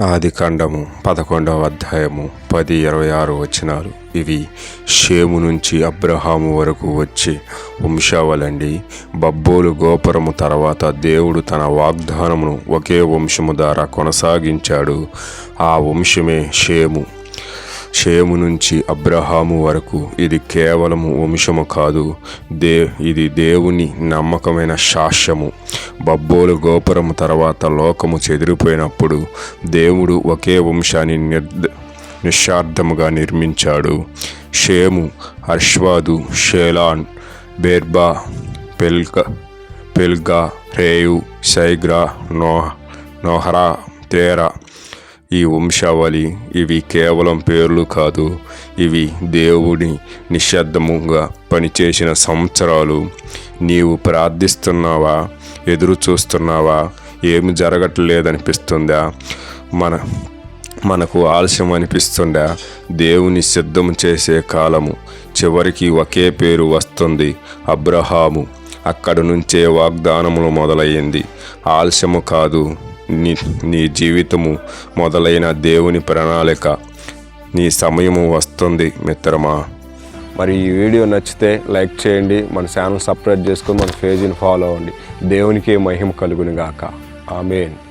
ఆది కాండము పదకొండవ అధ్యాయము పది ఇరవై ఆరు వచనాలు. ఇవి షేము నుంచి అబ్రహాము వరకు వచ్చే వంశావలండి బబ్బోలు గోపురము తర్వాత దేవుడు తన వాగ్దానమును ఒకే వంశము ద్వారా కొనసాగించాడు. ఆ వంశమే షేము. షేము నుంచి అబ్రహాము వరకు ఇది కేవలము వంశము కాదు. దే ఇది దేవుని నమ్మకమైన శాస్యము బబ్బోలు గోపురము తర్వాత లోకము చెదిరిపోయినప్పుడు దేవుడు ఒకే వంశాన్ని నిర్ద నిశ్చార్థముగా నిర్మించాడు. షేము హర్ష్వాదు షేలాన్ బేర్బా పెల్క పెల్గా రేయు సైగ్రా నో నోహరా తేరా ఈ వంశావళి ఇవి కేవలం పేర్లు కాదు ఇవి దేవుడి నిశ్శబ్దముగా పనిచేసిన సంవత్సరాలు. నీవు ప్రార్థిస్తున్నావా? ఎదురు చూస్తున్నావా? ఏమి జరగట్లేదనిపిస్తుందా? మన మనకు ఆలస్యం అనిపిస్తుందా? దేవుని సిద్ధం చేసే కాలము. చివరికి ఒకే పేరు వస్తుంది అబ్రహాము. అక్కడ నుంచే వాగ్దానములు మొదలయ్యింది ఆలస్యము కాదు నీ నీ జీవితము మొదలైన దేవుని ప్రణాళిక నీ సమయము వస్తుంది మిత్రమా. మరి ఈ వీడియో నచ్చితే లైక్ చేయండి మన ఛానల్ సబ్స్క్రైబ్ చేసుకొని మన పేజీని ఫాలో అవ్వండి. దేవునికి మహిమ కలుగునుగాక. ఆమెన్.